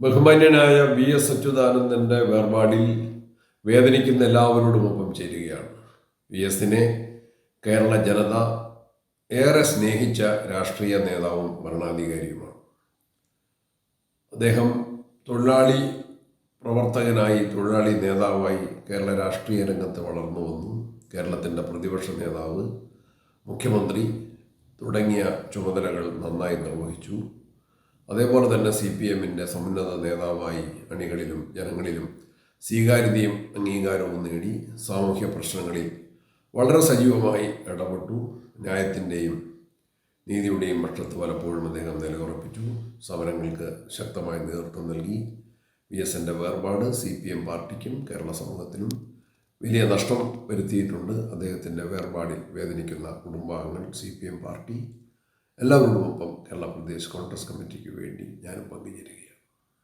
ബഹുമാന്യനായ V S അച്യുതാനന്ദന്റെ വേർപാടിൽ വേദനിക്കുന്ന എല്ലാവരോടും ഒപ്പം ചേരുകയാണ്. വി എസിനെ കേരള ജനത ഏറെ സ്നേഹിച്ച രാഷ്ട്രീയ നേതാവും ഭരണാധികാരിയുമാണ്. അദ്ദേഹം തൊഴിലാളി പ്രവർത്തകനായി തൊഴിലാളി നേതാവായി കേരള രാഷ്ട്രീയ രംഗത്ത് വളർന്നു വന്നു. കേരളത്തിന്റെ പ്രതിപക്ഷ നേതാവ് മുഖ്യമന്ത്രി തുടങ്ങിയ ചുമതലകൾ നന്നായി നിർവഹിച്ചു. അതേപോലെ തന്നെ സി പി എമ്മിന്റെ സമുന്നത നേതാവായി അണികളിലും ജനങ്ങളിലും സ്വീകാര്യതയും അംഗീകാരവും നേടി സാമൂഹ്യ പ്രശ്നങ്ങളിൽ വളരെ സജീവമായി ഇടപെട്ടു. ന്യായത്തിന്റെയും നീതിയുടെയും പക്ഷത്ത് പലപ്പോഴും അദ്ദേഹം നിലയുറപ്പിച്ചു. സമരങ്ങൾക്ക് ശക്തമായ നേതൃത്വം നൽകി. വി എസിന്റെ വേർപാട് സി പി എം പാർട്ടിക്കും കേരള സമൂഹത്തിനും വലിയ നഷ്ടം വരുത്തിയിട്ടുണ്ട്. അദ്ദേഹത്തിന്റെ വേർപാടിൽ വേദനിക്കുന്ന കുടുംബാംഗങ്ങൾ സി പി എം പാർട്ടി എല്ലാവരോടുമൊപ്പം കേരള പ്രദേശ് കോൺഗ്രസ് കമ്മിറ്റിക്ക് വേണ്ടി ഞാനും പങ്കുചേരുകയാണ്